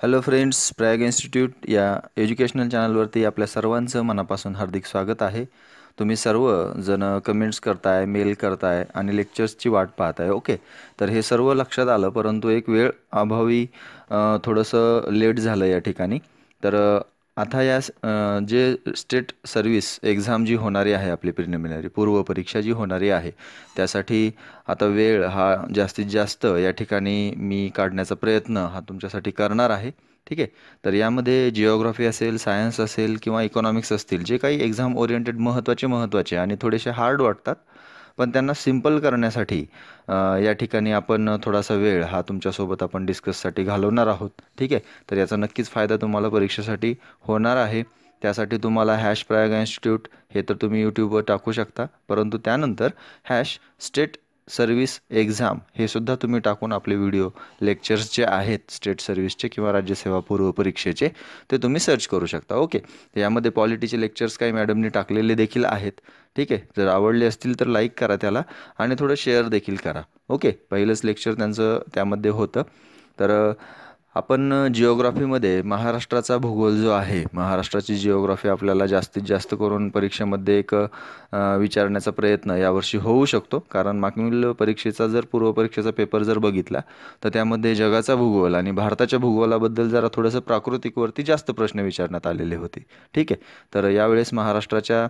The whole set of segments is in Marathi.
हॅलो फ्रेंड्स प्रयाग इन्स्टिट्यूट या एज्युकेशनल चॅनलवरती आपल्या सर्वांचं मनापासून हार्दिक स्वागत आहे. तुम्ही सर्व जण कमेंट्स करताय मेल करताय आणि लेक्चर्सची वाट पाहताय ओके तर हे सर्व लक्षात आलं परंतु एक वेळ अभावी थोडंसं लेट झालं या ठिकाणी. तर आता या जे स्टेट सर्व्हिस एक्झाम जी होणारी आहे आपली प्रिलिमिनरी पूर्व परीक्षा जी होणारी आहे त्यासाठी आता वेळ हा जास्तीत जास्त या ठिकाणी मी काढण्याचा प्रयत्न हा तुमच्यासाठी करणार आहे. ठीक आहे? तर यामध्ये जिओग्राफी असेल सायन्स असेल किंवा इकॉनॉमिक्स असतील जे काही एक्झाम ओरिएंटेड महत्त्वाचे महत्त्वाचे आणि थोडेसे हार्ड वाटतात पण त्यांना सिंपल करण्यासाठी या ठिकाणी आपण थोडासा वेळ हा तुमच्यासोबत आपण डिस्कससाठी घालवणार आहोत. ठीक आहे? तर याचा नक्कीच फायदा तुम्हाला परीक्षेसाठी होणार आहे. त्यासाठी तुम्हाला हॅश प्रयाग इन्स्टिट्यूट हे तर तुम्ही यूट्यूबवर टाकू शकता. परंतु त्यानंतर हॅश स्टेट सर्व्हिस एक्झाम हे सुद्धा तुम्ही टाकून आपले व्हिडिओ लेक्चर्स जे आहेत स्टेट सर्व्हिसचे किंवा राज्यसेवा पूर्व परीक्षेचे ते तुम्ही सर्च करू शकता. ओके यामध्ये पॉलिटीचे लेक्चर्स काही मॅडमनी टाकलेले देखील आहेत. ठीक आहे? जर आवडले असतील तर लाईक करा त्याला आणि थोडं शेअर देखील करा. ओके पहिलंच लेक्चर त्यांचं त्यामध्ये होतं. तर आपण जिओग्राफीमध्ये महाराष्ट्राचा भूगोल जो आहे महाराष्ट्राची जिओग्राफी आपल्याला जास्तीत जास्त करून परीक्षेमध्ये एक विचारण्याचा प्रयत्न यावर्षी होऊ शकतो. कारण मागील परीक्षेचा जर पूर्व परीक्षेचा पेपर जर बघितला तर त्यामध्ये जगाचा भूगोल आणि भारताच्या भूगोलाबद्दल जरा थोडंसं प्राकृतिकवरती जास्त प्रश्न विचारण्यात आलेले होते. ठीक आहे? तर यावेळेस महाराष्ट्राच्या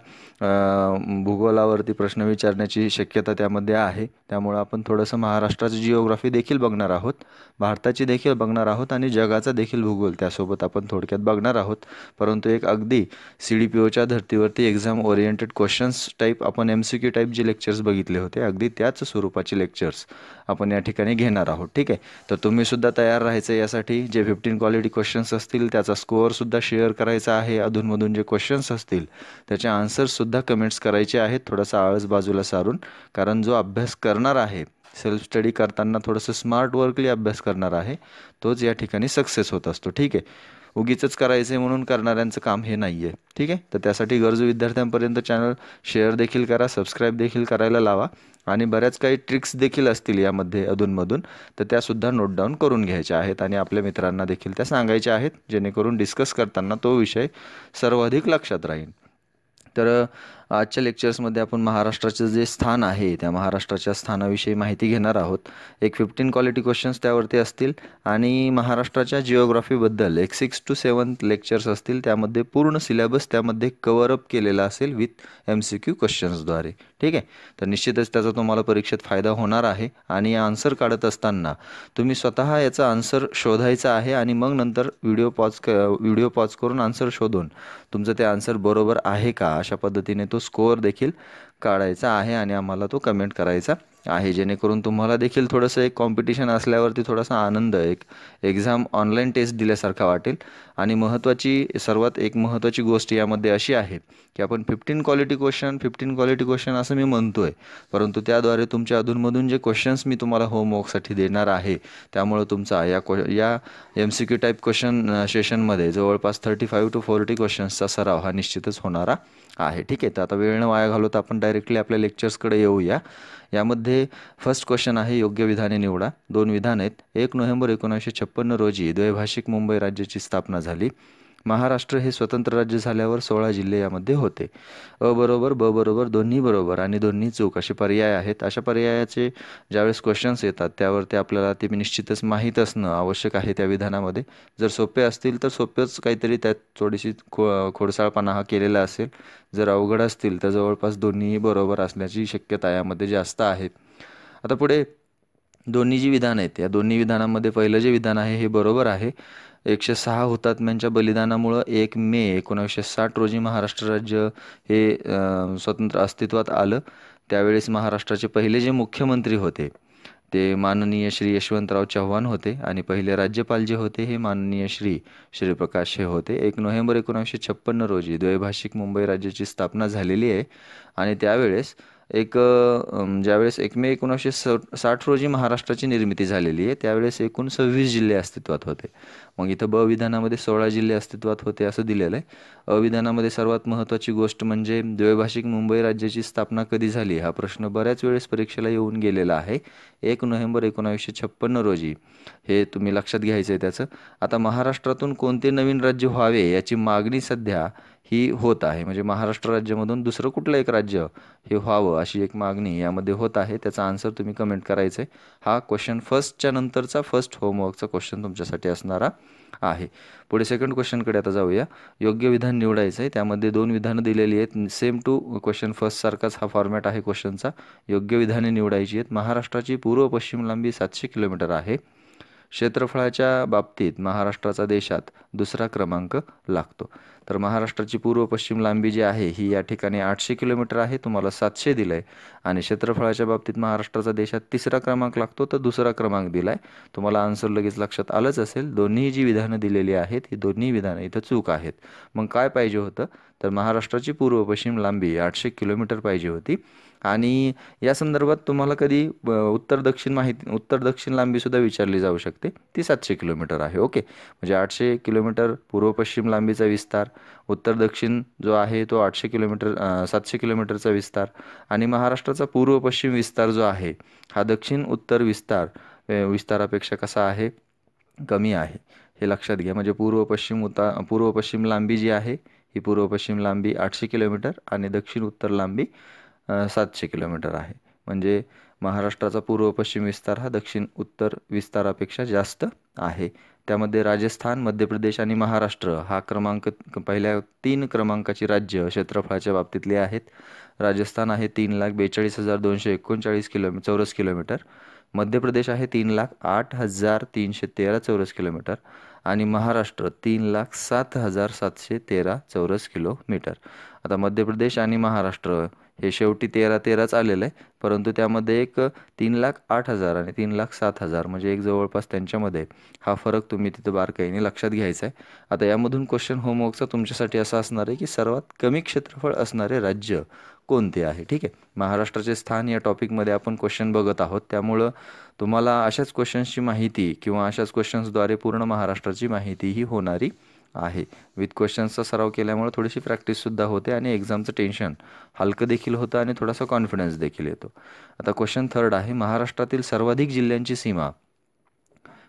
भूगोलावरती प्रश्न विचारण्याची शक्यता त्यामध्ये आहे. त्यामुळं आपण थोडंसं महाराष्ट्राची जिओग्राफी देखील बघणार आहोत. भारताची देखील बघणार आहोत आणि जगाचा देखील भूगोल. त्यासोबत आपण थोडक्यात बघणार आहोत. परंतु एक अगदी सी डी पी ओच्या धर्तीवरती एक्झाम ओरिएंटेड क्वेश्चन्स टाईप आपण एम सी क्यू टाईप जे लेक्चर्स बघितले होते अगदी त्याच स्वरूपाचे लेक्चर्स आपण या ठिकाणी घेणार आहोत. ठीक आहे? तर तुम्हीसुद्धा तयार राहायचं यासाठी जे फिफ्टीन क्वालिटी क्वेश्चन्स असतील त्याचा स्कोअरसुद्धा शेअर करायचा आहे. अधूनमधून जे क्वेश्चन्स असतील त्याचे आन्सर्ससुद्धा कमेंट्स करायचे आहेत. थोडासा आळस बाजूला सारून कारण जो अभ्यास करणार आहे सेल्फ स्टडी करताना थोडंसं स्मार्ट वर्कली अभ्यास करणार आहे. तोच या ठिकाणी सक्सेस होत असतो. ठीक आहे? उगीचच करायचं आहे म्हणून करणाऱ्यांचं काम हे नाही आहे ठीक आहे? तर त्यासाठी गरजू विद्यार्थ्यांपर्यंत चॅनल शेअर देखील करा सबस्क्राईब देखील करायला लावा आणि बऱ्याच काही ट्रिक्स देखील असतील यामध्ये अधूनमधून. तर त्यासुद्धा नोट डाऊन करून घ्यायच्या आहेत आणि आपल्या मित्रांना देखील त्या सांगायच्या आहेत जेणेकरून डिस्कस करताना तो विषय सर्वाधिक लक्षात राहील. तर आजच्या लेक्चर्समध्ये आपण महाराष्ट्राचं जे स्थान आहे त्या महाराष्ट्राच्या स्थानाविषयी माहिती घेणार आहोत. एक फिफ्टीन क्वालिटी क्वेश्चन्स त्यावरती असतील आणि महाराष्ट्राच्या जिओग्राफीबद्दल एक सिक्स टू सेवन लेक्चर्स असतील त्यामध्ये पूर्ण सिलेबस त्यामध्ये कवरअप केलेला असेल विथ एम सी क्यू क्वेश्चन्सद्वारे ठीक आहे? तर निश्चितच त्याचा तुम्हाला परीक्षेत फायदा होणार आहे आणि आन्सर काढत असताना तुम्ही स्वतः याचा आन्सर शोधायचा आहे आणि मग नंतर व्हिडिओ पॉज क व्हिडिओ पॉज करून आन्सर शोधून तुमचं ते आन्सर बरोबर आहे का अशा पद्धतीने तो स्कोअर देखील काढायचा आहे आणि आम्हाला तो कमेंट करायचा आहे. जेणेकरून तुम्हाला देखील थोडंसं एक कॉम्पिटिशन असल्यावरती थोडासा आनंद एक एक्झाम ऑनलाईन टेस्ट दिल्यासारखा वाटेल. आणि महत्त्वाची सर्वात एक महत्त्वाची गोष्ट यामध्ये अशी आहे की आपण fifteen quality question fifteen quality question असं मी म्हणतो आहे परंतु त्याद्वारे तुमच्या अधूनमधून जे क्वेश्चन्स मी तुम्हाला होमवर्कसाठी देणार आहे त्यामुळं तुमचा या क्व या M C Q type question सेशनमध्ये जवळपास थर्टी फाईव्ह टू फोर्टी क्वेश्चन्सचा सराव हा निश्चितच होणारा आहे. ठीक आहे तर आता वेळ न वाया घालवता आपण डायरेक्टली आपल्या लेक्चर्सकडे येऊया. यामध्ये फर्स्ट क्वेश्चन आहे योग्य विधाने निवडा. दोन विधान आहेत. एक नोव्हेंबर एकोणीसशे छप्पन्न रोजी द्वैभाषिक मुंबई राज्याची स्थापना झाली. महाराष्ट्र हे स्वतंत्र राज्य झाल्यावर सोळा जिल्हे यामध्ये होते. अ बरोबर ब बरोबर दोन्ही बरोबर आणि दोन्ही चूक असे पर्याय आहेत. अशा पर्यायाचे ज्यावेळेस क्वेश्चन्स येतात त्यावर ते आपल्याला ते निश्चितच माहीत असणं आवश्यक आहे त्या विधानामध्ये. जर सोपे असतील तर सोपेच काहीतरी त्यात थोडीशी खो खोडसाळपणा हा केलेला असेल. जर अवघड असतील तर जवळपास दोन्हीही बरोबर असण्याची शक्यता यामध्ये जास्त आहे. आता पुढे दोन्ही जी विधान आहेत या दोन्ही विधानामध्ये पहिलं जे विधान आहे हे बरोबर आहे. एकशे सहा हुतात्म्यांच्या बलिदानामुळं एक मे एकोणावीसशे साठ रोजी महाराष्ट्र राज्य हे स्वतंत्र अस्तित्वात आलं. त्यावेळेस महाराष्ट्राचे पहिले जे मुख्यमंत्री होते ते माननीय श्री यशवंतराव चव्हाण होते आणि पहिले राज्यपाल जे होते हे माननीय श्री श्रीप्रकाश हे होते. एक नोव्हेंबर एकोणीसशे छप्पन्न रोजी द्वैभाषिक मुंबई राज्याची स्थापना झालेली आहे आणि त्यावेळेस एक ज्यावेळेस एक मे एकोणीसशे स साठ रोजी महाराष्ट्राची निर्मिती झालेली आहे त्यावेळेस एकूण सव्वीस जिल्हे अस्तित्वात होते. मग इथं ब विधानामध्ये सोळा जिल्हे अस्तित्वात होते असं दिलेलं आहे. अविधानामध्ये सर्वात महत्त्वाची गोष्ट म्हणजे द्वैभाषिक मुंबई राज्याची स्थापना कधी झाली हा प्रश्न बऱ्याच वेळेस परीक्षेला येऊन गेलेला आहे. एक नोव्हेंबर एकोणावीसशे छप्पन्न रोजी हे तुम्ही लक्षात घ्यायचं आहे त्याचं. आता महाराष्ट्रातून कोणते नवीन राज्य व्हावे याची मागणी सध्या ही होत आहे. म्हणजे महाराष्ट्र राज्यामधून दुसरं कुठलं एक राज्य हे व्हावं अशी एक मागणी यामध्ये होत आहे. त्याचा आन्सर तुम्ही कमेंट करायचं. आहे हा क्वेश्चन फर्स्टच्या नंतरचा फर्स्ट होमवर्कचा क्वेश्चन तुमच्यासाठी असणारा आहे. पुढे सेकंड क्वेश्चनकडे आता जाऊया. योग्य विधान निवडायचं आहे त्यामध्ये दोन विधानं दिलेली आहेत. सेम टू क्वेश्चन फर्स्टसारखाच हा फॉर्मॅट आहे क्वेश्चनचा योग्य विधाने निवडायची आहेत. महाराष्ट्राची पूर्व पश्चिम लांबी सातशे किलोमीटर आहे. क्षेत्रफळाच्या बाबतीत महाराष्ट्राचा देशात दुसरा क्रमांक लागतो. तर महाराष्ट्राची पूर्व पश्चिम लांबी जी आहे ही या ठिकाणी आठशे किलोमीटर आहे. तुम्हाला सातशे दिलं आहे आणि क्षेत्रफळाच्या बाबतीत महाराष्ट्राचा देशात तिसरा क्रमांक लागतो तर दुसरा क्रमांक दिला आहे तुम्हाला आन्सर लगेच लक्षात आलंच असेल. दोन्ही जी विधानं दिलेली आहेत ही दोन्ही विधानं इथं चूक आहेत. मग काय पाहिजे होतं? तर महाराष्ट्राची पूर्व पश्चिम लांबी आठशे किलोमीटर पाहिजे होती. आणि या संदर्भात तुम्हाला कधी ब- उत्तर दक्षिण माहिती उत्तर दक्षिण लांबीसुद्धा विचारली जाऊ शकते. ती सातशे किलोमीटर आहे ओके? म्हणजे आठशे किलोमीटर पूर्व पश्चिम लांबीचा विस्तार उत्तर दक्षिण जो आहे तो आठशे किलोमीटर सातशे किलोमीटरचा विस्तार आणि महाराष्ट्राचा पूर्व पश्चिम विस्तार जो आहे हा दक्षिण उत्तर विस्तार विस्तारापेक्षा कसा आहे? कमी आहे. हे लक्षात घ्या. म्हणजे पूर्व पश्चिम उता पूर्व पश्चिम लांबी जी आहे ही पूर्व पश्चिम लांबी आठशे किलोमीटर आणि दक्षिण उत्तर लांबी सातशे किलोमीटर आहे. म्हणजे महाराष्ट्राचा पूर्व पश्चिम विस्तार हा दक्षिण उत्तर विस्तारापेक्षा जास्त आहे. त्यामध्ये राजस्थान मध्य प्रदेश आणि महाराष्ट्र हा क्रमांक पहिल्या तीन क्रमांकाची राज्य क्षेत्रफळाच्या बाबतीतली आहेत. राजस्थान आहे तीन लाख बेचाळीस हजार दोनशे एकोणचाळीस किलो चौरस किलोमीटर. मध्य प्रदेश आहे तीन लाख आठ हजार तीनशे तेरा चौरस किलोमीटर. आणि महाराष्ट्र तीन लाख सात हजार सातशे तेरा चौरस किलोमीटर. आता मध्य प्रदेश आणि महाराष्ट्र हे शेवटी तेरा तेराच आलेलं आहे. परंतु त्यामध्ये एक तीन लाख आठ हजार आणि तीन लाख सात हजार म्हणजे एक जवळपास त्यांच्यामध्ये हा फरक तुम्ही तिथं बारकाईने लक्षात घ्यायचा आहे. आता यामधून क्वेश्चन होमवर्कचा तुमच्यासाठी असा असणार आहे की सर्वात कमी क्षेत्रफळ असणारे राज्य कोणते आहे? ठीक आहे? महाराष्ट्राचे स्थान या टॉपिकमध्ये आपण क्वेश्चन बघत आहोत. त्यामुळं तुम्हाला अशाच क्वेश्चन्सची माहिती किंवा अशाच क्वेश्चन्सद्वारे पूर्ण महाराष्ट्राची माहिती ही होणारी आहे. विथ क्वेश्चन्सचा सराव केल्यामुळे थोडीशी प्रॅक्टिससुद्धा होते आणि एक्झामचं टेन्शन हलकं देखील होतं आणि थोडासा कॉन्फिडन्स देखील येतो. आता क्वेश्चन थर्ड आहे महाराष्ट्रातील सर्वाधिक जिल्ह्यांची सीमा.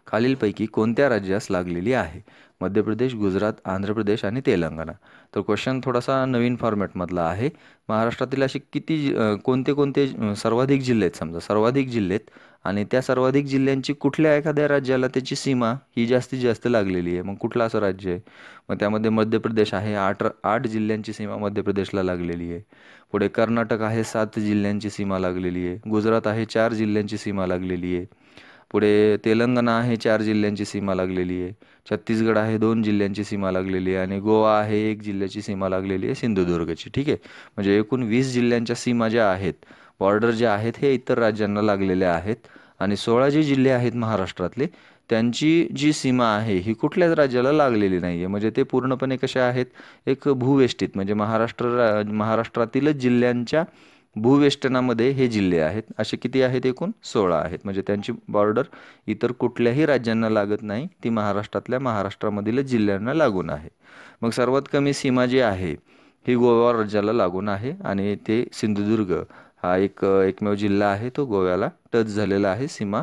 खालीलपैकी कोणत्या राज्यास लागलेली आहे? मध्य प्रदेश गुजरात आंध्र प्रदेश आणि तेलंगणा. तर क्वेश्चन थोडासा नवीन फॉर्मॅटमधला आहे. महाराष्ट्रातील असे किती जि- कोणते कोणते सर्वाधिक जिल्हे आहेत समजा? सर्वाधिक जिल्हे आहेत आणि त्या सर्वाधिक जिल्ह्यांची कुठल्या एखाद्या राज्याला त्याची सीमा ही जास्तीत जास्त लागलेली आहे? मग कुठलं असं राज्य आहे? मग त्यामध्ये मध्य प्रदेश आहे आठ आठ जिल्ह्यांची सीमा मध्य प्रदेशला लागलेली आहे. पुढे कर्नाटक आहे सात जिल्ह्यांची सीमा लागलेली आहे. गुजरात आहे चार जिल्ह्यांची सीमा लागलेली आहे. पुढे तेलंगणा आहे चार जिल्ह्यांची सीमा लागलेली आहे. छत्तीसगड आहे दोन जिल्ह्यांची सीमा लागलेली आहे. आणि गोवा आहे एक जिल्ह्याची सीमा लागलेली आहे सिंधुदुर्गची. ठीक आहे? म्हणजे एकूण वीस जिल्ह्यांच्या सीमा ज्या आहेत बॉर्डर जे आहेत हे इतर राज्यांना लागलेले आहेत. आणि सोळा जे जिल्हे आहेत महाराष्ट्रातले त्यांची जी सीमा आहे ही कुठल्याच राज्याला लागलेली नाही आहे म्हणजे ते पूर्णपणे कसे आहेत? एक भूवेष्टित म्हणजे महाराष्ट्र रा महाराष्ट्रातीलच जिल्ह्यांच्या भूवेष्टनामध्ये हे जिल्हे आहेत. असे किती आहेत एकूण? सोळा आहेत. म्हणजे त्यांची बॉर्डर इतर कुठल्याही राज्यांना लागत नाही. ती महाराष्ट्रातल्या महाराष्ट्रामधीलच जिल्ह्यांना लागून आहे. मग सर्वात कमी सीमा जी आहे ही गोवा राज्याला लागून आहे. आणि ते सिंधुदुर्ग हा एक एकमेव जिल्हा आहे तो गोव्याला. टच झालेला आहे सीमा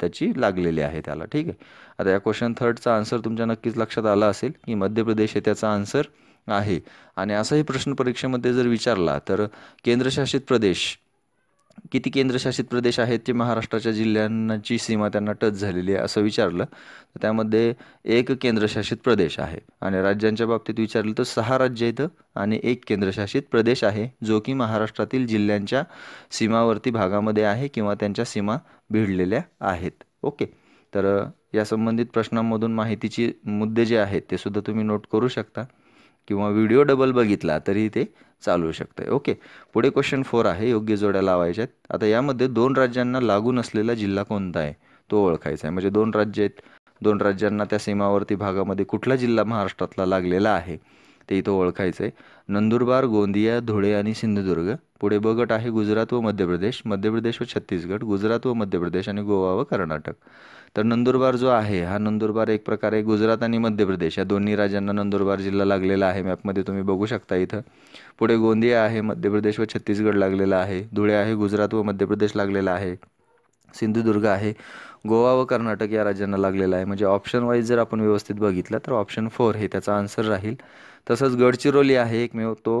त्याची लागलेली आहे त्याला. ठीक आहे. आता या क्वेश्चन थर्डचा आन्सर तुमच्या नक्कीच लक्षात आला असेल की मध्य प्रदेश हे त्याचा आन्सर आहे. आणि असाही प्रश्न परीक्षेमध्ये जर विचारला तर केंद्रशासित प्रदेश किती केंद्रशासित प्रदेश आहेत जे महाराष्ट्राच्या जिल्ह्यांची सीमा त्यांना टच झालेली आहे असं विचारलं. तर त्यामध्ये एक केंद्रशासित प्रदेश आहे. आणि राज्यांच्या बाबतीत विचारलं तर सहा राज्य इथं आणि एक केंद्रशासित प्रदेश आहे जो की महाराष्ट्रातील जिल्ह्यांच्या सीमावर्ती भागामध्ये आहे किंवा त्यांच्या सीमा भिडलेल्या आहेत. ओके. तर या संबंधित प्रश्नांमधून माहितीची मुद्दे जे आहेत ते सुद्धा तुम्ही नोट करू शकता. किंवा व्हिडिओ डबल बघितला तरी ते चालू शकतं ओके. पुढे क्वेश्चन फोर आहे. योग्य जोड्या लावायच्या आहेत. आता यामध्ये दोन राज्यांना लागून असलेला जिल्हा कोणता आहे? तो ओळखायचा आहे. म्हणजे दोन राज्य आहेत. दोन राज्यांना त्या सीमावर्ती भागामध्ये कुठला जिल्हा महाराष्ट्रातला लागलेला आहे? ते इथं ओळखायचं आहे नंदुरबार गोंदिया धुळे आणि सिंधुदुर्ग. पुढे ब गट आहे गुजरात व मध्य प्रदेश. मध्य प्रदेश व छत्तीसगड गुजरात व मध्य प्रदेश आणि गोवा व कर्नाटक. तर नंदुरबार जो आहे हा नंदुरबार एक प्रकारे गुजरात आणि मध्य प्रदेश या दोन्ही राज्यांना नंदुरबार जिल्हा लागलेला आहे. मॅपमध्ये तुम्ही बघू शकता इथं. पुढे गोंदिया आहे मध्य प्रदेश व छत्तीसगड लागलेला आहे. धुळे आहे गुजरात व मध्य प्रदेश लागलेला आहे. सिंधुदुर्ग आहे गोवा व कर्नाटक या राज्यांना लागलेला आहे. म्हणजे ऑप्शन वाईज जर आपण व्यवस्थित बघितलं तर ऑप्शन फोर हे त्याचा आन्सर राहील. तसंच गडचिरोली आहे एकमेव तो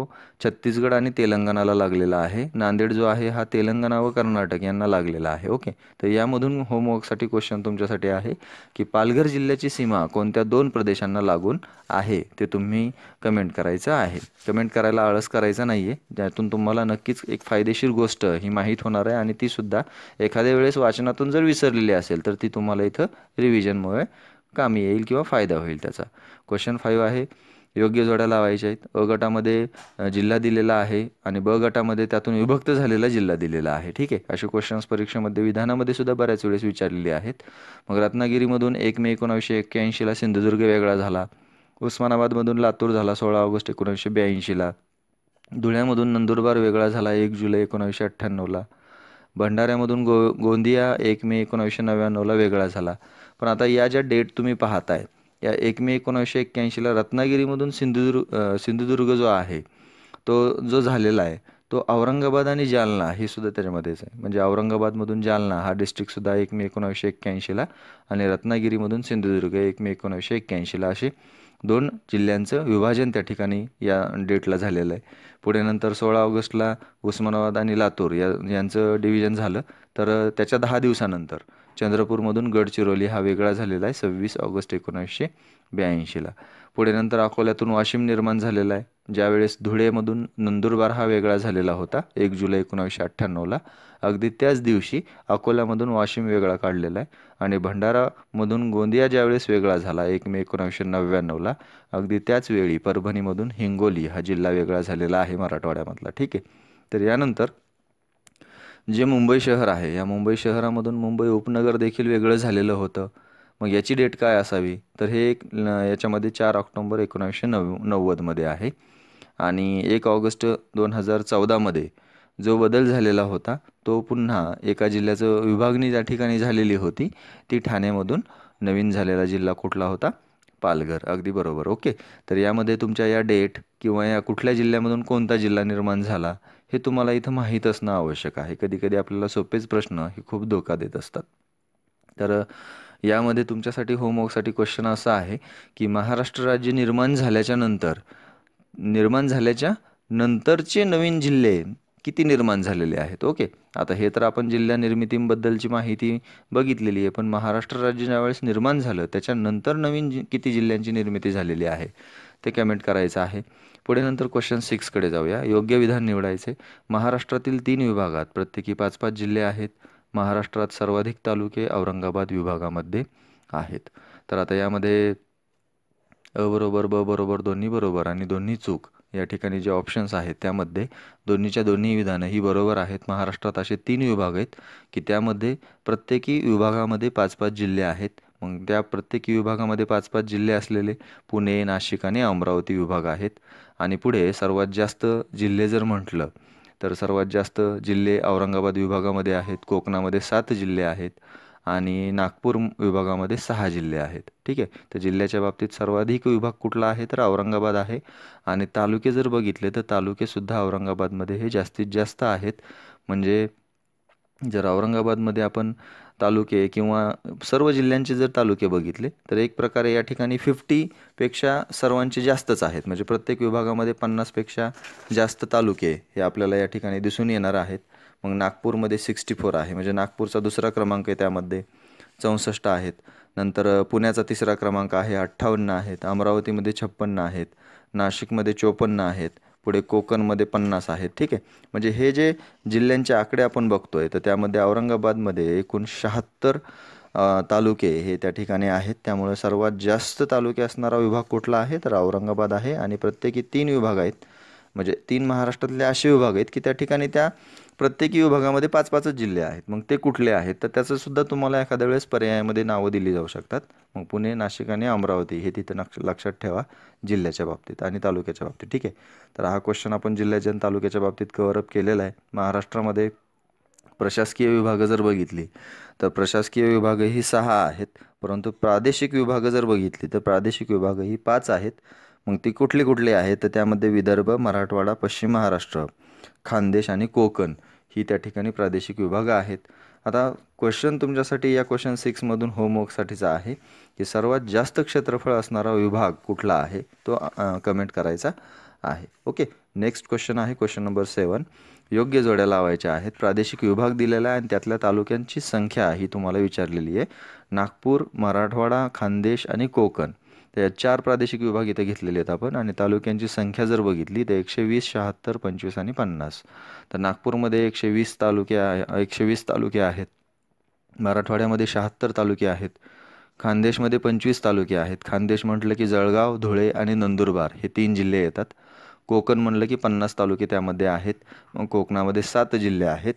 छत्तीसगड आणि तेलंगणाला लागलेला आहे. नांदेड जो आहे हा तेलंगणा व कर्नाटक यांना लागलेला आहे. ओके. तर यामधून होमवर्कसाठी क्वेश्चन तुमच्यासाठी आहे की पालघर जिल्ह्याची सीमा कोणत्या दोन प्रदेशांना लागून आहे ते तुम्ही कमेंट करायचं आहे. कमेंट करायला आळस करायचा नाही आहे ज्यातून तुम्हाला नक्कीच एक फायदेशीर गोष्ट ही माहीत होणार आहे आणि तीसुद्धा एखाद्या वेळेस वाचनातून जर विसरलेली असेल तर ती तुम्हाला इथं रिव्हिजनमुळे कामी येईल किंवा फायदा होईल त्याचा. क्वेश्चन फाईव्ह आहे योग्य जोड्या लावायच्या आहेत. अ गटामध्ये जिल्हा दिलेला आहे आणि ब गटामध्ये त्यातून विभक्त झालेला जिल्हा दिलेला आहे. ठीक आहे? असे क्वेश्चन्स परीक्षेमध्ये विधानामध्ये सुद्धा बऱ्याच वेळेस विचारलेले आहेत. मग रत्नागिरीमधून एक मे एकोणावीसशे एक्क्याऐंशीला सिंधुदुर्ग वेगळा झाला. उस्मानाबादमधून लातूर झाला सोळा ऑगस्ट एकोणीसशे ब्याऐंशीला. धुळ्यामधून नंदुरबार वेगळा झाला एक जुलै एकोणावीसशे अठ्ठ्याण्णवला. भंडाऱ्यामधून गो गोंदिया एक मे एकोणावीसशे नव्याण्णवला वेगळा झाला. पण आता या ज्या डेट तुम्ही पाहताय या एक मे एकोणावीसशे एक्क्याऐंशीला रत्नागिरीमधून सिंधुदुर्ग सिंधुदुर्ग जो आहे तो जो झालेला आहे तो औरंगाबाद आणि जालना हे सुद्धा त्याच्यामध्येच आहे. म्हणजे औरंगाबादमधून जालना हा डिस्ट्रिक्टसुद्धा एक मे एकोणावीसशे एक्क्याऐंशीला आणि रत्नागिरीमधून सिंधुदुर्ग एक मे एकोणावीसशे एक्क्याऐंशीला असे दोन जिल्ह्यांचं विभाजन त्या ठिकाणी या डेटला झालेलं आहे. पुढे नंतर सोळा ऑगस्टला उस्मानाबाद आणि लातूर या यांचं डिव्हिजन झालं. तर त्याच्या दहा दिवसानंतर चंद्रपूरमधून गडचिरोली हा वेगळा झालेला आहे सव्वीस ऑगस्ट एकोणीसशे ब्याऐंशीला पुढे नंतर अकोल्यातून वाशिम निर्माण झालेला आहे ज्यावेळेस धुळेमधून नंदुरबार हा वेगळा झालेला होता एक जुलै एकोणावीसशे अठ्ठ्याण्णवला अगदी त्याच दिवशी अकोल्यामधून वाशिम वेगळा काढलेला आहे आणि भंडारामधून गोंदिया ज्यावेळेस वेगळा झाला एक मे एकोणावीसशे नव्याण्णवला अगदी त्याच वेळी परभणीमधून हिंगोली हा जिल्हा वेगळा झालेला आहे मराठवाड्यामधला ठीक आहे. तर यानंतर जे मुंबई शहर आहे या मुंबई शहरामधून मुंबई उपनगर देखील वेगळं झालेलं होतं. मग याची डेट काय असावी? तर हे एक याच्यामध्ये चार ऑक्टोंबर एकोणावीसशे नव नव्वदमध्ये आहे. आणि एक ऑगस्ट दोन हजार चौदामध्ये जो बदल झालेला होता तो पुन्हा एका जिल्ह्याचं विभागणी ज्या ठिकाणी झालेली होती ती ठाण्यामधून नवीन झालेला जिल्हा कुठला होता? पालघर. अगदी बरोबर. ओके. तर यामध्ये तुमच्या या डेट किंवा या कुठल्या जिल्ह्यामधून कोणता जिल्हा निर्माण झाला? हे तुम्हाला इथं माहीत असणं आवश्यक आहे. कधी कधी आपल्याला सोपेच प्रश्न हे खूप धोका देत असतात. तर यामध्ये तुमच्यासाठी होमवर्कसाठी क्वेश्चन असा आहे की महाराष्ट्र राज्य निर्माण झाल्याच्यानंतर निर्माण झाल्याच्या नंतरचे नवीन जिल्हे किती निर्माण झालेले आहेत? ओके. आता हे तर आपण जिल्हा निर्मितींबद्दलची माहिती बघितलेली आहे पण महाराष्ट्र राज्य ज्यावेळेस निर्माण झालं त्याच्यानंतर नवीन जि किती जिल्ह्यांची निर्मिती झालेली आहे? ते कमेंट करायचं आहे. पुढे नंतर क्वेश्चन सिक्सकडे जाऊया. योग्य विधान निवडायचे. महाराष्ट्रातील तीन विभागात प्रत्येकी पाच पाच जिल्हे आहेत. महाराष्ट्रात सर्वाधिक तालुके औरंगाबाद विभागामध्ये आहेत. तर आता यामध्ये अ बरोबर ब बरोबर दोन्ही बरोबर आणि दोन्ही चूक. या ठिकाणी जे ऑप्शन्स आहेत त्यामध्ये दोन्हीच्या दोन्ही विधानं ही बरोबर आहेत. महाराष्ट्रात असे तीन विभाग आहेत की त्यामध्ये प्रत्येकी विभागामध्ये पाच पाच जिल्हे आहेत. मग त्या प्रत्येकी विभागामध्ये पाच पाच जिल्हे असलेले पुणे नाशिक आणि अमरावती विभाग आहेत. आणि पुढे सर्वात जास्त जिल्हे जर म्हटलं तर सर्वात जास्त जिल्हे औरंगाबाद विभागामध्ये आहेत. कोकणामध्ये सात जिल्हे आहेत. आणि नागपूर विभागामध्ये सहा जिल्हे आहेत. ठीक आहे? तर जिल्ह्याच्या बाबतीत सर्वाधिक विभाग कुठला आहे? तर औरंगाबाद आहे. आणि तालुके जर बघितले तर तालुकेसुद्धा औरंगाबादमध्ये हे जास्तीत जास्त आहेत. म्हणजे जर औरंगाबादमध्ये आपण तालुके किंवा सर्व जिल्ह्यांचे जर तालुके बघितले तर एक प्रकारे या ठिकाणी फिफ्टीपेक्षा सर्वांचे जास्तच आहेत. म्हणजे प्रत्येक विभागामध्ये पन्नासपेक्षा जास्त तालुके हे आपल्याला या ठिकाणी दिसून येणार आहेत. मग नागपूरमध्ये सिक्स्टी फोर आहे. म्हणजे नागपूरचा दुसरा क्रमांक आहे त्यामध्ये चौसष्ट आहेत. नंतर पुण्याचा तिसरा क्रमांक आहे अठ्ठावन्न आहेत. अमरावतीमध्ये छप्पन्न आहेत. नाशिकमध्ये चोपन्न आहेत. पुढे कोकणमध्ये पन्नास आहेत. ठीक आहे? म्हणजे हे जे जिल्ह्यांचे आकडे आपण बघतो आहे तर त्यामध्ये औरंगाबादमध्ये एकूण शहात्तर तालुके हे त्या ठिकाणी आहेत. त्यामुळे सर्वात जास्त तालुके असणारा विभाग कुठला आहे? तर औरंगाबाद आहे आणि प्रत्येकी तीन विभाग आहेत. म्हणजे तीन महाराष्ट्रातले असे विभाग आहेत की त्या ठिकाणी त्या प्रत्येकी विभागामध्ये पाच पाचच जिल्हे आहेत. मग ते कुठले आहेत? तर त्याचंसुद्धा तुम्हाला एखाद्या वेळेस पर्यायामध्ये नावं दिली जाऊ शकतात. मग पुणे नाशिक आणि अमरावती हे तिथं नक्ष लक्षात ठेवा जिल्ह्याच्या बाबतीत आणि तालुक्याच्या बाबतीत. ठीक आहे? तर हा क्वेश्चन आपण जिल्ह्याच्या आणि तालुक्याच्या बाबतीत कवरअप केलेला आहे. महाराष्ट्रामध्ये प्रशासकीय विभाग जर बघितली तर प्रशासकीय विभाग ही सहा आहेत. परंतु प्रादेशिक विभागं जर बघितली तर प्रादेशिक विभाग ही पाच आहेत. मग ती कुठली कुठली आहेत? तर त्यामध्ये विदर्भ मराठवाडा पश्चिम महाराष्ट्र. खानदेश आणि कोकण ही त्या ठिकाणी प्रादेशिक विभाग आहेत. आता क्वेश्चन तुमच्यासाठी या क्वेश्चन सिक्समधून होमवर्कसाठीचा आहे की सर्वात जास्त क्षेत्रफळ असणारा विभाग कुठला आहे? तो कमेंट करायचा आहे. ओके नेक्स्ट क्वेश्चन आहे क्वेश्चन नंबर सेवन योग्य जोड्या लावायच्या आहेत. प्रादेशिक विभाग दिलेला आहे आणि त्यातल्या तालुक्यांची संख्या ही तुम्हाला विचारलेली आहे. नागपूर मराठवाडा खानदेश आणि कोकण. तर या चार प्रादेशिक विभाग इथे घेतलेले आहेत आपण. आणि तालुक्यांची संख्या जर बघितली तर एकशे वीस शहात्तर पंचवीस आणि पन्नास. तर नागपूरमध्ये एकशे वीस तालुके आहे एकशे वीस तालुके आहेत. मराठवाड्यामध्ये शहात्तर तालुके आहेत. खानदेशमध्ये पंचवीस तालुके आहेत. खानदेश म्हटलं की जळगाव धुळे आणि नंदुरबार हे तीन जिल्हे येतात. कोकण म्हणलं की पन्नास तालुके त्यामध्ये आहेत. मग कोकणामध्ये सात जिल्हे आहेत.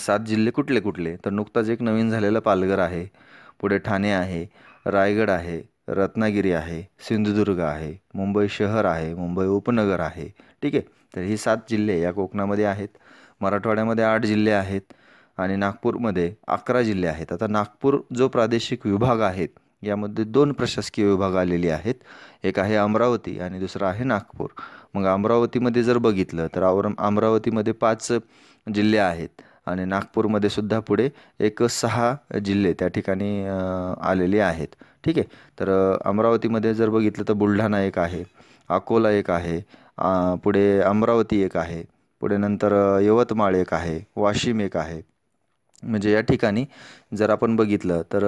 सात जिल्हे कुठले कुठले? तर नुकताच एक नवीन झालेला पालघर आहे. पुढे ठाणे आहे. रायगड आहे. रत्नागिरी आहे सिंधुदुर्ग आहे मुंबई शहर आहे मुंबई उपनगर आहे. ठीक आहे? तर ही सात जिल्हे या कोकणामध्ये आहेत. मराठवाड्यामध्ये आठ जिल्हे आहेत आणि नागपूरमध्ये अकरा जिल्हे आहेत. आता नागपूर जो प्रादेशिक विभाग आहेत यामध्ये दोन प्रशासकीय विभाग आलेले आहेत. एक आहे अमरावती आणि दुसरा आहे नागपूर. मग अमरावतीमध्ये जर बघितलं तर और अमरावतीमध्ये पाच जिल्हे आहेत आणि नागपूरमध्ये सुद्धा पुढे एक सहा जिल्हे त्या ठिकाणी आलेले आहेत. ठीक आहे. तर अमरावतीमध्ये जर बघितलं तर बुलढाणा एक आहे अकोला एक आहे पुढे अमरावती एक आहे पुढे नंतर यवतमाळ एक आहे वाशिम एक आहे. म्हणजे या ठिकाणी जर आपण बघितलं तर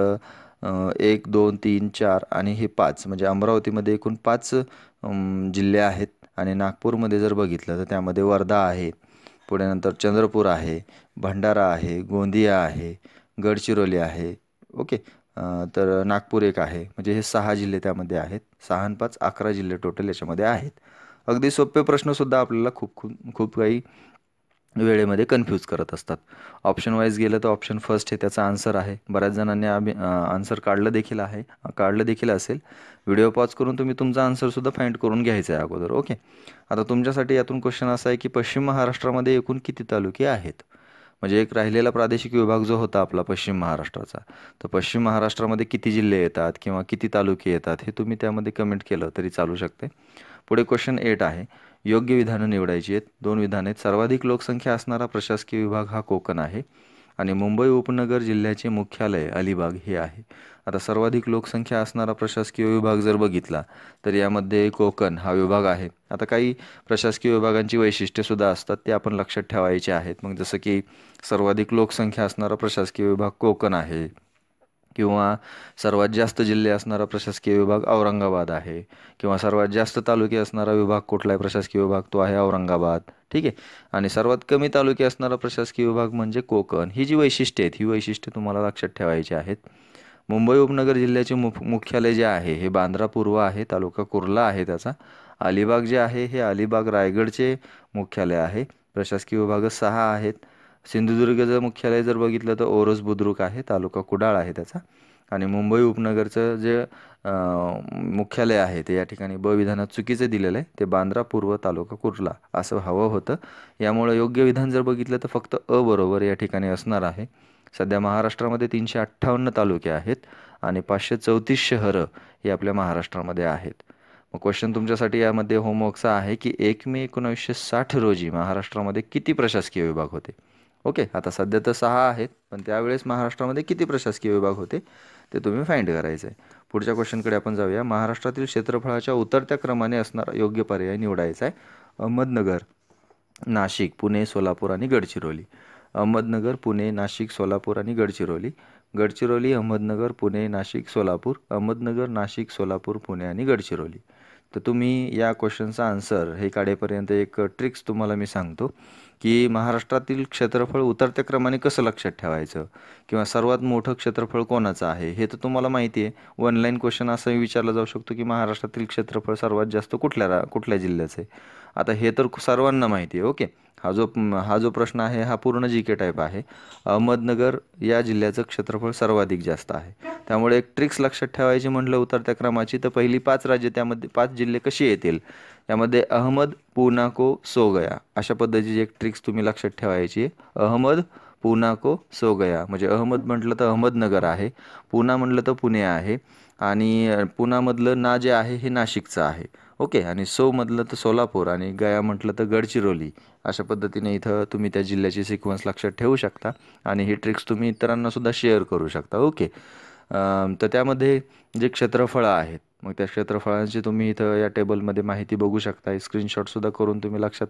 एक दोन तीन चार आणि हे पाच म्हणजे अमरावतीमध्ये एकूण पाच जिल्हे आहेत आणि नागपूरमध्ये जर बघितलं तर त्यामध्ये वर्धा आहे पुढे नंतर चंद्रपूर आहे भंडारा आहे गोंदिया आहे गडचिरोली आहे ओके. तर नागपूर एक आहे. म्हणजे हे सहा जिल्हे त्यामध्ये आहेत. सहा आणि पाच अकरा जिल्हे टोटल याच्यामध्ये आहेत. अगदी सोपे प्रश्नसुद्धा आपल्याला खूप खूप खूप काही वेळेमध्ये कन्फ्यूज करत असतात. ऑप्शन वाईज गेलं तर ऑप्शन फर्स्ट हे त्याचा आन्सर आहे. बऱ्याच जणांनी आम्ही आन्सर काढलं देखील आहे. काढलं देखील असेल. व्हिडिओ पॉज करून तुम्ही तुमचा आन्सरसुद्धा फाइंड करून घ्यायचा आहे अगोदर. ओके आता तुमच्यासाठी यातून क्वेश्चन असा आहे की पश्चिम महाराष्ट्रामध्ये एकूण किती तालुके आहेत? म्हणजे एक राहिलेला प्रादेशिक विभाग जो होता आपला पश्चिम महाराष्ट्राचा तर पश्चिम महाराष्ट्रामध्ये किती जिल्हे येतात किंवा किती तालुके येतात हे तुम्ही त्यामध्ये कमेंट केलं तरी चालू शकते. पुढे क्वेश्चन एट आहे. योग्य विधानं निवडायची आहेत. दोन विधाने आहेत. सर्वाधिक लोकसंख्या असणारा प्रशासकीय विभाग हा कोकण आहे आणि मुंबई उपनगर जिल्ह्याचे मुख्यालय अलिबाग हे आहे. आता सर्वाधिक लोकसंख्या असणारा प्रशासकीय विभाग जर बघितला तर यामध्ये कोकण हा विभाग आहे. आता काही प्रशासकीय विभागांची वैशिष्ट्यसुद्धा असतात ते आपण लक्षात ठेवायचे आहेत. मग जसं की सर्वाधिक लोकसंख्या असणारा प्रशासकीय विभाग कोकण आहे. किंवा सर्वात जास्त जिल्हे असणारा प्रशासकीय विभाग औरंगाबाद आहे. किंवा सर्वात जास्त तालुके असणारा विभाग कुठला आहे प्रशासकीय विभाग तो आहे औरंगाबाद. ठीक आहे? आणि सर्वात कमी तालुके असणारा प्रशासकीय विभाग म्हणजे कोकण. ही जी वैशिष्ट्ये आहेत ही वैशिष्ट्ये तुम्हाला लक्षात ठेवायची आहेत. मुंबई उपनगर जिल्ह्याचे मु मुख्यालय जे आहे हे बांद्रा पूर्व आहे तालुका कुर्ला आहे त्याचा. अलिबाग जे आहे हे अलिबाग रायगडचे मुख्यालय आहे. प्रशासकीय विभाग सहा आहेत. सिंधुदुर्गचं मुख्यालय जर बघितलं तर ओरोस बुद्रुक आहे तालुका कुडाळ आहे त्याचा. आणि मुंबई उपनगरचं जे मुख्यालय आहे ते या ठिकाणी ब विधानात चुकीचं दिलेलं आहे ते बांद्रा पूर्व तालुका कुर्ला असं हवं होतं. यामुळं योग्य विधान जर बघितलं तर फक्त अ बरोबर या ठिकाणी असणार आहे. सध्या महाराष्ट्रामध्ये तीनशे अठ्ठावन्न तालुके आहेत आणि पाचशे चौतीस शहरं ही आपल्या महाराष्ट्रामध्ये आहेत. मग क्वेश्चन तुमच्यासाठी यामध्ये होमवर्कचा आहे की एक मे एकोणावीसशे साठ रोजी महाराष्ट्रामध्ये किती प्रशासकीय विभाग होते? ओके आता सध्या तर सहा आहेत पण त्यावेळेस महाराष्ट्रामध्ये किती प्रशासकीय विभाग होते ते तुम्ही फाइंड करायचं आहे पुढच्या क्वेश्चनकडे आपण जाऊया. महाराष्ट्रातील क्षेत्रफळाच्या उतरत्या क्रमाने असणारा योग्य पर्याय निवडायचा आहे अहमदनगर नाशिक पुणे सोलापूर आणि गडचिरोली. अहमदनगर पुणे नाशिक सोलापूर आणि गडचिरोली. गडचिरोली अहमदनगर पुणे नाशिक सोलापूर. अहमदनगर नाशिक सोलापूर पुणे आणि गडचिरोली. तर तुम्ही या क्वेश्चनचा आन्सर हे काढेपर्यंत एक ट्रिक्स तुम्हाला मी सांगतो की महाराष्ट्रातील क्षेत्रफळ उतरत्या क्रमाने कसं लक्षात ठेवायचं? किंवा सर्वात मोठं क्षेत्रफळ कोणाचं आहे? हे तर तुम्हाला माहिती आहे. वन लाईन क्वेश्चन असंही विचारला जाऊ शकतो की महाराष्ट्रातील क्षेत्रफळ सर्वात जास्त कुठल्या रा कुठल्या जिल्ह्याचं आहे? आता हे तर सर्वांना माहिती आहे ओके? हा जो हा जो प्रश्न आहे हा पूर्ण जी के टाईप आहे. अहमदनगर या जिल्ह्याचं क्षेत्रफळ सर्वाधिक जास्त आहे. त्यामुळे एक ट्रिक्स लक्षात ठेवायची म्हटलं उतरत्या क्रमाची तर पहिली पाच राज्य त्यामध्ये पाच जिल्हे कशी येतील? यामध्ये अहमद पुनाको सोगया. अशा पद्धतीची एक ट्रिक्स तुम्ही लक्षात ठेवायची अहमद पुनाको सोगया. म्हणजे अहमद म्हटलं तर अहमदनगर आहे. पुना म्हटलं तर पुणे आहे. आणि पुण्यामधलं ना जे आहे हे नाशिकचं आहे. ओके आणि सो म्हटलं तर सोलापूर आणि गया म्हटलं तर गडचिरोली. अशा पद्धतीने इथं तुम्ही त्या जिल्ह्याची सिक्वन्स लक्षात ठेवू शकता आणि ही ट्रिक्स तुम्ही इतरांनासुद्धा शेअर करू शकता. ओके. तर त्यामध्ये जे क्षेत्रफळं आहेत मग त्या क्षेत्रफळांची तुम्ही इथं या टेबलमध्ये माहिती बघू शकता स्क्रीनशॉटसुद्धा करून तुम्ही लक्षात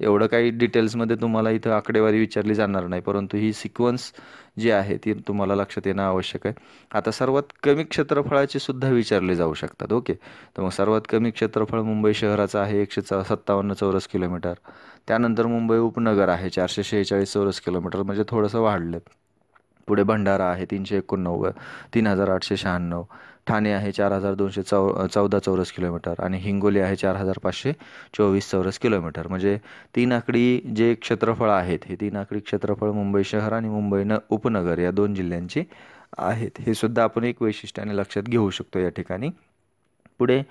एवढं काही डिटेल्समध्ये तुम्हाला इथं आकडेवारी विचारली जाणार नाही परंतु ही सिक्वन्स जी आहे ती तुम्हाला लक्षात येणं आवश्यक आहे. आता सर्वात कमी क्षेत्रफळाची सुद्धा विचारले जाऊ शकतात ओके. तर मग सर्वात कमी क्षेत्रफळ मुंबई शहराचं आहे एकशे च सत्तावन्न चौरस किलोमीटर. त्यानंतर मुंबई उपनगर आहे चारशे शेहेचाळीस चौरस किलोमीटर म्हणजे थोडंसं वाढलं पुढे भंडारा आहे तीनशे एकोणनव्वद तीन हजार आठशे शहाण्णव. ठाणे आहे चार हजार दोनशे चौ चौदा चौरस किलोमीटर आणि हिंगोली आहे चार हजार पाचशे चोवीस चौरस किलोमीटर. म्हणजे तीन आकडी जे क्षेत्रफळ आहेत हे तीन आकडी क्षेत्रफळ मुंबई शहर आणि मुंबई न उपनगर या दोन जिल्ह्यांची आहेत. हे सुद्धा आपण एक वैशिष्ट्याने लक्षात घेऊ शकतो या ठिकाणी. पुढे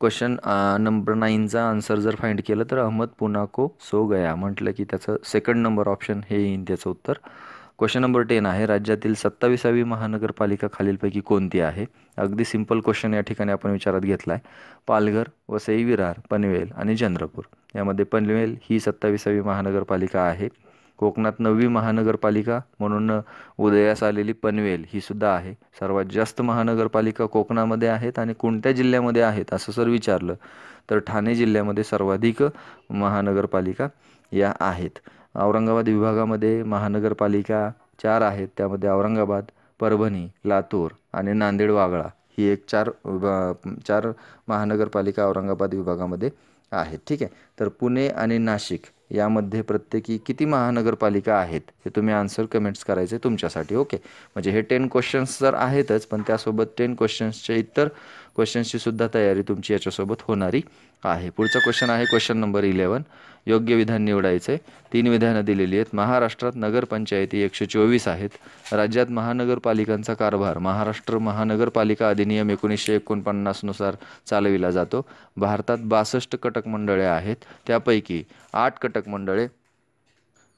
क्वेश्चन नंबर नाईनचा आन्सर जर फाइंड केलं तर अहमद पुनाको सो गया. म्हटलं की त्याचं सेकंड नंबर ऑप्शन हे येईन त्याचं उत्तर. क्वेश्चन नंबर टेन आहे राज्यातील सत्तावीसावी महानगरपालिका खालीलपैकी कोणती आहे? अगदी सिंपल क्वेश्चन या ठिकाणी आपण विचारात घेतला आहे पालघर वसई विरार पनवेल आणि चंद्रपूर. यामध्ये पनवेल ही सत्तावीसावी महानगरपालिका आहे. कोकणात नववी महानगरपालिका म्हणून उदयास आलेली पनवेल ही सुद्धा आहे. सर्वात जास्त महानगरपालिका कोकणामध्ये आहेत आणि कोणत्या जिल्ह्यामध्ये आहेत असं जर विचारलं तर ठाणे जिल्ह्यामध्ये सर्वाधिक महानगरपालिका या आहेत. औरंगाबाद विभागामध्ये महानगरपालिका चार आहेत. त्यामध्ये औरंगाबाद परभणी लातूर आणि नांदेड वागळा ही एक चार चार महानगरपालिका औरंगाबाद विभागामध्ये आहेत. ठीक आहे? तर पुणे आणि नाशिक यामध्ये प्रत्येकी किती महानगरपालिका आहेत? हे तुम्ही आन्सर कमेंट्स करायचे तुमच्यासाठी. ओके म्हणजे हे टेन क्वेश्चन्स तर आहेतच पण त्यासोबत टेन क्वेश्चन्सचे इतर क्वेश्चन्सची सुद्धा तयारी तुमची याच्यासोबत होणारी आहे. पुढचा क्वेश्चन आहे क्वेश्चन नंबर इलेवन योग्य विधान निवडायचे तीन विधानं दिलेली आहेत. महाराष्ट्रात नगरपंचायती एकशे चोवीस आहेत. राज्यात महानगरपालिकांचा कारभार महाराष्ट्र महानगरपालिका अधिनियम एकोणीसशे एकोणपन्नासनुसार चालविला जातो. भारतात बासष्ट कटक मंडळे आहेत. त्यापैकी आठ कटक मंडळे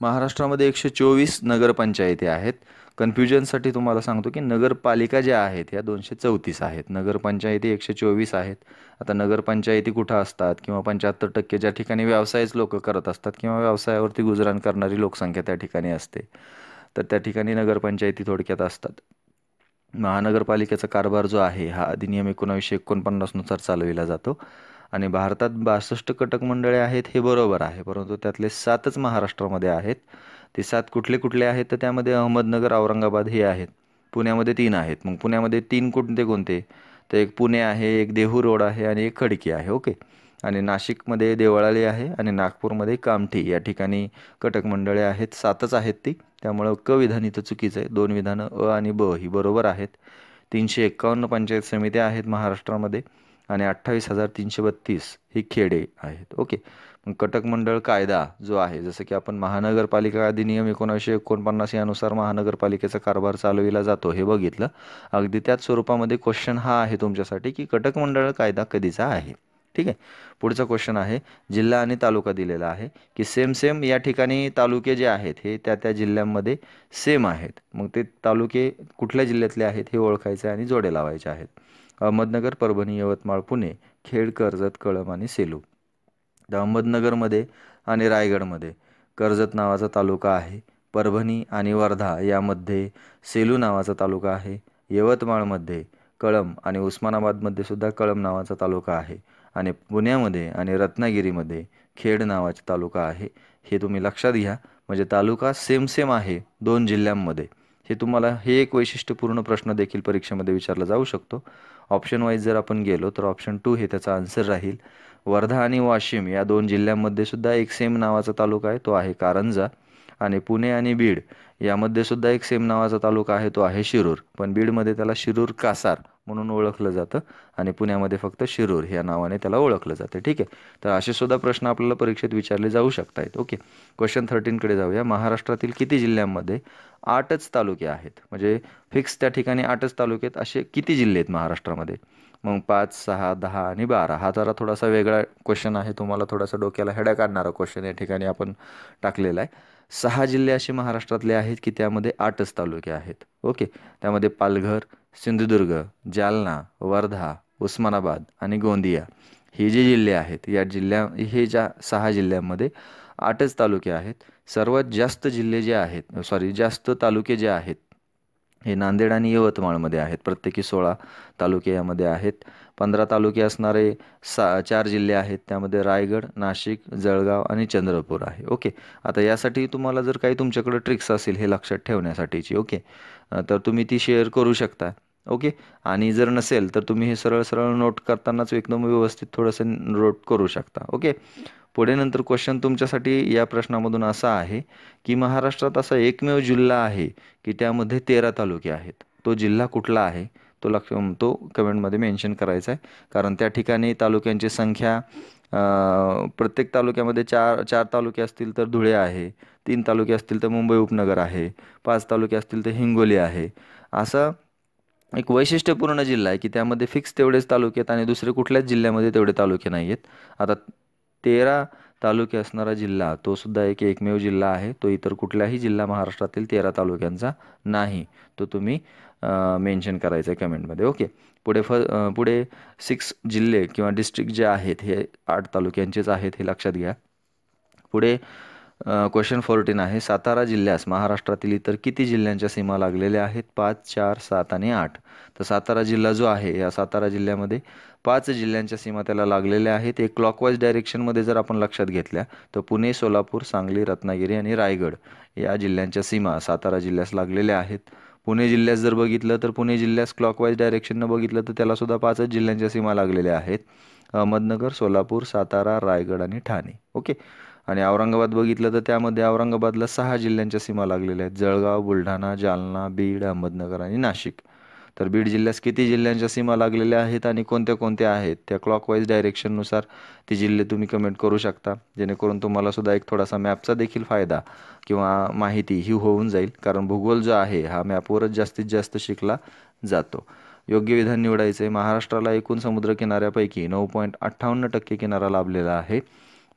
महाराष्ट्रामध्ये एकशे चोवीस नगरपंचायती आहेत. कन्फ्युजनसाठी तुम्हाला सांगतो की नगरपालिका ज्या आहेत या दोनशे चौतीस आहेत. नगरपंचायती एकशे चोवीस आहेत. आता नगरपंचायती कुठं असतात किंवा पंच्याहत्तर टक्के ज्या ठिकाणी व्यवसायच लोक करत असतात किंवा व्यवसायावरती गुजराण करणारी लोकसंख्या त्या ठिकाणी असते. तर त्या ठिकाणी नगरपंचायती थोडक्यात असतात. महानगरपालिकेचा कारभार जो आहे हा अधिनियम एकोणावीसशे एकोणपन्नासनुसार चालविला जातो. आणि भारतात बासष्ट कटक मंडळे आहेत हे बरोबर आहे. परंतु त्यातले सातच महाराष्ट्रामध्ये आहेत. ते सात कुठले कुठले आहेत तर त्यामध्ये अहमदनगर औरंगाबाद हे आहेत. पुण्यामध्ये तीन आहेत. मग पुण्यामध्ये तीन कोणते कोणते? तर एक पुणे आहे एक देहू रोड आहे आणि एक खडकी आहे. ओके. आणि नाशिकमध्ये देवळाली आहे आणि नागपूरमध्ये कामठी या ठिकाणी कटक मंडळे आहेत. सातच आहेत ती. त्यामुळं क विधान इथं चुकीचं आहे. दोन विधानं अ आणि ब ही बरोबर आहेत. तीनशे एक्कावन्न पंचायत समित्या आहेत महाराष्ट्रामध्ये आणि अठ्ठावीस हजार तीनशे बत्तीस ही खेडे आहेत. ओके. मग कटक मंडळ कायदा जो आहे जसं की आपण महानगरपालिका अधिनियम एकोणीसशे एकोणपन्नास यानुसार महानगरपालिकेचा कारभार चालविला जातो हे बघितलं. अगदी त्याच स्वरूपामध्ये क्वेश्चन हा आहे तुमच्यासाठी की कटक मंडळ कायदा कधीचा आहे? ठीक आहे? पुढचा क्वेश्चन आहे जिल्हा आणि तालुका दिलेला आहे की सेम सेम या ठिकाणी तालुके जे आहेत हे त्या त्या जिल्ह्यांमध्ये सेम आहेत. मग ते तालुके कुठल्या जिल्ह्यातले आहेत हे ओळखायचे आणि जोडे लावायचे आहेत. अहमदनगर परभणी यवतमाळ पुणे खेड कर्जत कळम आणि सेलू. अहमदनगरमध्ये आणि रायगडमध्ये. कर्जत नावाचा तालुका आहे. परभणी आणि वर्धा यामध्ये सेलू नावाचा तालुका आहे. यवतमाळमध्ये कळम आणि उस्मानाबादमध्ये सुद्धा कळम नावाचा तालुका आहे. आणि पुण्यामध्ये आणि रत्नागिरीमध्ये खेड नावाचा तालुका आहे. हे तुम्ही लक्षात घ्या. म्हणजे तालुका सेम सेम आहे दोन जिल्ह्यांमध्ये. हे तुम्हाला हे एक वैशिष्ट्यपूर्ण प्रश्न देखील परीक्षेमध्ये विचारला जाऊ शकतो. ऑप्शन वाईज जर आपण गेलो तर ऑप्शन टू हे त्याचा आन्सर राहील. वर्धा आणि वाशिम या दोन जिल्ह्यांमध्ये सुद्धा एक सेम नावाचा तालुका आहे तो आहे कारंजा. आणि पुणे आणि बीड यामध्ये सुद्धा एक सेम नावाचा तालुका आहे तो आहे शिरूर. पण बीडमध्ये त्याला शिरूर कासार म्हणून ओळखलं जातं. आणि पुण्यामध्ये फक्त शिरूर ह्या नावाने त्याला ओळखलं जातं. ठीक आहे? तर असे सुद्धा प्रश्न आपल्याला परीक्षेत विचारले जाऊ शकत ओके? क्वेश्चन थर्टीनकडे जाऊया. महाराष्ट्रातील किती जिल्ह्यांमध्ये आठच तालुके आहेत? म्हणजे फिक्स त्या ठिकाणी आठच तालुके आहेत. असे किती जिल्हे आहेत महाराष्ट्रामध्ये? मग पाच सहा दहा आणि बारा. हा जरा थोडासा वेगळा क्वेश्चन आहे. तुम्हाला थोडासा डोक्याला हेडा काढणारा क्वेश्चन या ठिकाणी आपण टाकलेला आहे. सहा जिल्हे असे महाराष्ट्रातले आहेत की त्यामध्ये आठच तालुके आहेत. ओके? त्यामध्ये पालघर सिंधुदुर्ग जालना वर्धा उस्मानाबाद आणि गोंदिया हे जे जिल्हे आहेत या जिल्ह्या हे ज्या सहा जिल्ह्यांमध्ये आठच तालुके आहेत. सर्वात जास्त जिल्हे जे आहेत सॉरी जास्त तालुके जे आहेत हे नांदेड आणि यवतमाळमध्ये आहेत. प्रत्येकी सोळा तालुके यामध्ये आहेत. पंधरा तालुके असणारे सा चार जिल्हे आहेत. त्यामध्ये रायगड नाशिक जळगाव आणि चंद्रपूर आहे. ओके. आता यासाठी तुम्हाला जर काही तुमच्याकडे ट्रिक्स असेल हे लक्षात ठेवण्यासाठीची ओके. तर तुम्ही ती शेअर करू शकता ओके. आणि जर नसेल तर तुम्ही हे सरळ सरळ नोट करतानाच एकदम व्यवस्थित थोडंसं नोट करू शकता ओके. पुढे नंतर क्वेश्चन तुमच्यासाठी या प्रश्नामधून असा आहे की महाराष्ट्रात असा एकमेव जिल्हा आहे की त्यामध्ये तेरा तालुके आहेत. तो जिल्हा कुठला आहे? तो लक्ष तो कमेंटमध्ये मेन्शन करायचा आहे. कारण त्या ठिकाणी तालुक्यांची संख्या प्रत्येक तालुक्यामध्ये चार चार तालुके असतील तर धुळे आहे तीन तालुके असतील तर मुंबई उपनगर आहे पाच तालुके असतील तर हिंगोली आहे. असं एक वैशिष्ट्यपूर्ण जिल्हा आहे की त्यामध्ये फिक्स तेवढेच तालुके आहेत आणि दुसरे कुठल्याच जिल्ह्यामध्ये तेवढे तालुके नाही आहेत आता तेरा तालुके असणारा जिल्हा तो सुद्धा एक एकमेव जिल्हा आहे. तो इतर कुठल्याही जिल्हा महाराष्ट्रातील तेरा तालुक्यांचा नाही. तो तुम्ही मेन्शन करायचं आहे कमेंटमध्ये. ओके. पुढे फ पुढे सिक्स जिल्हे किंवा डिस्ट्रिक्ट जे आहेत हे आठ तालुक्यांचेच आहेत हे लक्षात घ्या. पुढे क्वेश्चन फोर्टीन आहे. सातारा जिल्ह्यास महाराष्ट्रातील इतर किती जिल्ह्यांच्या सीमा लागलेल्या आहेत? पाच चार सात आणि आठ. तर सातारा जिल्हा जो आहे या सातारा जिल्ह्यामध्ये पाच जिल्ह्यांच्या सीमा त्याला लागलेल्या आहेत. एक क्लॉकवाईज डायरेक्शनमध्ये जर आपण लक्षात घेतल्या तर पुणे सोलापूर सांगली रत्नागिरी आणि रायगड या जिल्ह्यांच्या सीमा सातारा जिल्ह्यास लागलेल्या आहेत. पुणे जिल्ह्यात जर बघितलं तर पुणे जिल्ह्यास क्लॉकवाईज डायरेक्शननं बघितलं तर त्यालासुद्धा पाचच जिल्ह्यांच्या सीमा लागलेल्या आहेत. अहमदनगर सोलापूर सातारा रायगड आणि ठाणे. ओके? आणि औरंगाबाद बघितलं तर त्यामध्ये औरंगाबादला सहा जिल्ह्यांच्या सीमा लागलेल्या आहेत. जळगाव बुलढाणा जालना बीड अहमदनगर आणि नाशिक. तर बीड जिल्ह्यास किती जिल्ह्यांच्या सीमा लागलेल्या आहेत आणि कोणत्या कोणत्या आहेत? त्या क्लॉकवाईज डायरेक्शननुसार ती जिल्हे तुम्ही कमेंट करू शकता. जेणेकरून तुम्हाला सुद्धा एक थोडासा मॅपचा देखील फायदा किंवा माहिती ही होऊन जाईल. कारण भूगोल जो आहे हा मॅपवरच जास्तीत जास्त शिकला जातो. योग्य विधान निवडायचे महाराष्ट्राला एकूण समुद्रकिनाऱ्यापैकी नऊ पॉईंट अठ्ठावन्न टक्के किनारा लाभलेला आहे.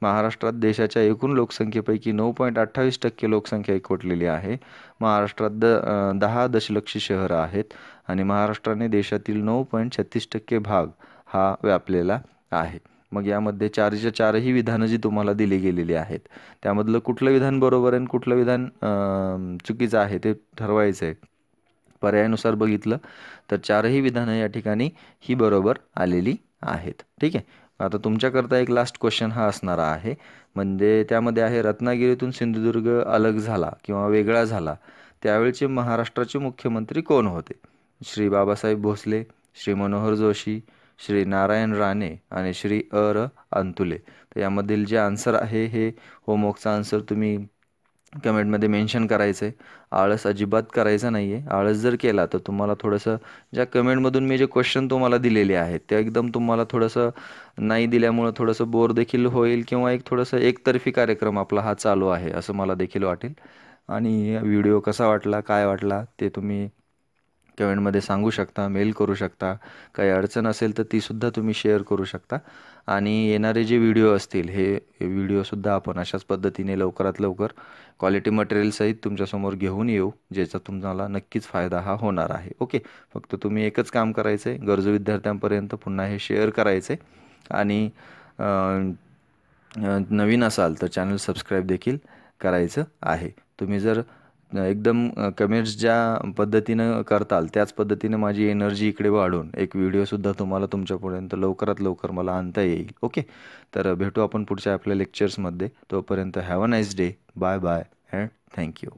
महाराष्ट्रात देशाच्या एकूण लोकसंख्येपैकी नऊ पॉईंट अठ्ठावीस टक्के लोकसंख्या एकवटलेली आहे. महाराष्ट्रात द दहा दशलक्षी शहरं आहेत आणि महाराष्ट्राने देशातील नऊ पॉईंट छत्तीस टक्के भाग हा व्यापलेला आहे. मग यामध्ये चारच्या चारही विधानं जी तुम्हाला दिली गेलेली आहेत त्यामधलं कुठलं विधान बरोबर आहे आणि कुठलं विधान चुकीचं आहे ते ठरवायचं आहे पर्यायानुसार बघितलं तर चारही विधानं या ठिकाणी ही बरोबर आलेली आहेत. ठीक आहे? आता तुमच्याकरता एक लास्ट क्वेश्चन हा असणारा आहे. म्हणजे त्यामध्ये आहे रत्नागिरीतून सिंधुदुर्ग अलग झाला किंवा वेगळा झाला त्यावेळचे महाराष्ट्राचे मुख्यमंत्री कोण होते? श्री बाबासाहेब भोसले श्री मनोहर जोशी श्री नारायण राणे आणि श्री अर अंतुले. तर यामधील जे आन्सर आहे हे होमवर्कचा आन्सर तुम्ही कमेंटमध्ये मेन्शन करायचं आहे आळस अजिबात करायचा नाही आहे आळस जर केला तर तुम्हाला थोडंसं ज्या कमेंटमधून मी जे क्वेश्चन तुम्हाला दिलेले आहेत ते एकदम तुम्हाला थोडंसं नाही दिल्यामुळं थोडंसं बोर देखील होईल किंवा एक थोडंसं एकतर्फी कार्यक्रम आपला हा चालू आहे असं मला देखील वाटेल. आणि व्हिडिओ कसा वाटला काय वाटला ते तुम्ही कमेंटमध्ये सांगू शकता मेल करू शकता. काही अडचण असेल तर तीसुद्धा तुम्ही शेअर करू शकता. आणि येणारे जे व्हिडिओ असतील हे व्हिडिओसुद्धा आपण अशाच पद्धतीने लवकरात लवकर क्वालिटी मटेरियलसहित तुमच्यासमोर घेऊन येऊ ज्याचा तुम्हाला नक्कीच फायदा हा होणार आहे. ओके? फक्त तुम्ही एकच काम करायचं आहे गरजू विद्यार्थ्यांपर्यंत पुन्हा हे शेअर करायचे आणि नवीन असाल तर चॅनल सबस्क्राईब देखील करायचं आहे. तुम्ही जर एकदम कमेंट्स ज्या पद्धतीनं करताल त्याच पद्धतीनं माझी एनर्जी इकडे वाढून एक व्हिडिओसुद्धा तुम्हाला तुमच्यापर्यंत लवकरात लवकर मला आणता येईल. ओके? तर भेटू आपण पुढच्या आपल्या लेक्चर्समध्ये तोपर्यंत have a nice day bye bye and thank you